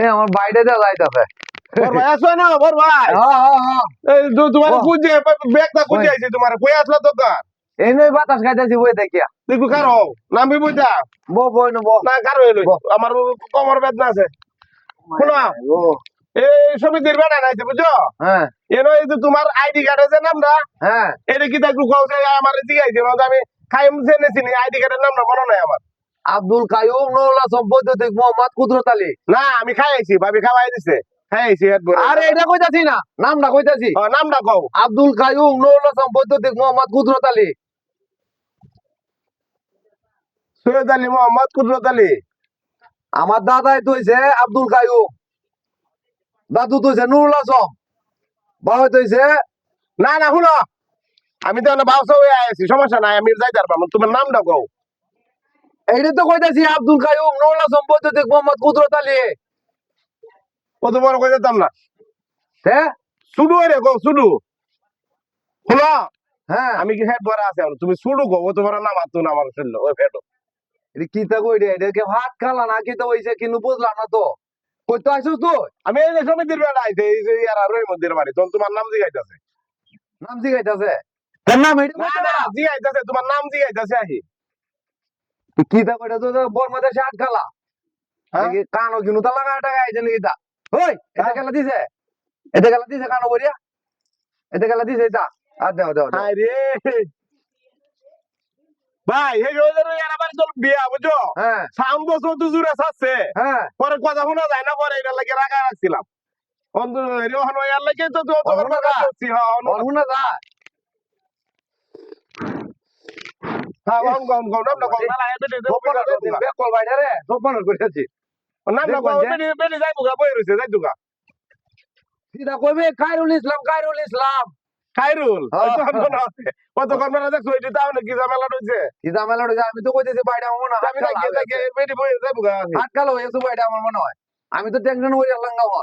এই আমার বাইরে দিয়ে যাইতাছে। হ্যাঁ হ্যাঁ হ্যাঁ। বাতাস খাইতেছি বই দেখিয়া। দেখু কারও নামবি বুঝা বো বই নো না কারও হইল? বহ। আমার কোমর বেদনা আছে। শোনো। এই সমিতির বেড়া নাইছে বুঝছ? হ্যাঁ। এনো এই যে তোমার আইডি কার্ডের যে নামটা হ্যাঁ। এটা কি কও যে আমার জিগাইছে আমি খাইম জেনেছি নি আইডি কার্ডের নামটা মনে নাই আমার। আব্দুল কাইয়ুম নুরুল্লাহ সম্পদ্দিক মোহাম্মদ কুদরত আলী। না আমি খাইছি ভাবি খাওয়াই দিছে। খাইছি একবার আরে এটা কইতাছি না নামটা কইতাছি। ও, নামটা কও। আব্দুল কাইয়ুম নুরুল্লাহ সম্পদ্দিক মোহাম্মদ কুদরত আলী। সৈয়দ আলী মোহাম্মদ কুদরত আলী। আমার দাদাই তৈছে আব্দুল কাইয়ুম। দাদু তৈছে নুরুল আজম। বাবা তৈছে না না শুনো। আমি তো ভাবছ হয়ে আছি সমস্যা নাই আমি যাইতে পারব তোমার নামটা কও। এইটা তো কইতাছি আব্দুল কাইয়ুম আজম বৈদ্যুতিক মোহাম্মদ কুদরত আলী। কত বড় কই যেতাম না? হ্যাঁ শুধু রে কও শুধু শুনো হ্যাঁ। আমি কি হেড ভরা আছে? তুমি শুধু কও ও তোমার নাম আতো না আমার শুনলো ওই ফেটো। এটা কি তা কই রে এটা কি ভাত খালা না কি তো হইছে কিন্তু বুঝলাম না তো? কই তো আইছিস তুই? আমি এই সমিতির বেলা আইছে এই যে ইয়ার আর মন্দির বাড়ি তখন তোমার নাম জিগাইতেছে। নাম জিগাইতাছে? তোর নাম এটা না কইতে না না জিগাইতেছে তোমার নাম জিগাইতেছে আহি। কি তা কইটা তো বর মধ্যে শার্ট খালা? নাকি কানো কিনু তা লাগা টাকা আইছে নাকি তা ওই এটা গেলা দিছে এটা গেলা দিছে কানো বরিয়া এটা গেলা দিছে এটা আর দাও দাও দাও। ভাই এই আবার চল বিয়া বুঝছ হ্যাঁ সাউন্ড বসো তো সাচ্ছে হ্যাঁ পরে কথা শোনা যায় না পরে এটা লাগে রাখা রাখছিলাম অন্তু রেহান ইয়ার লাগে তো তো হ্যাঁ অন্য- বলব হ্যাঁ না লাগে বেটি বাইরে রে বেটি বেটি বই রইছে যাই দুগা। সিধা কইবে ইসলাম হ্যাঁ। কত দেখছ এটা তাও নাকি ঝামেলা আমি তো কইতেছি বাইরে আমার মনে হয় আমি বেটি বই বাইরে আমার মনে হয়। আমি তো টেনশন করি আল্লাহ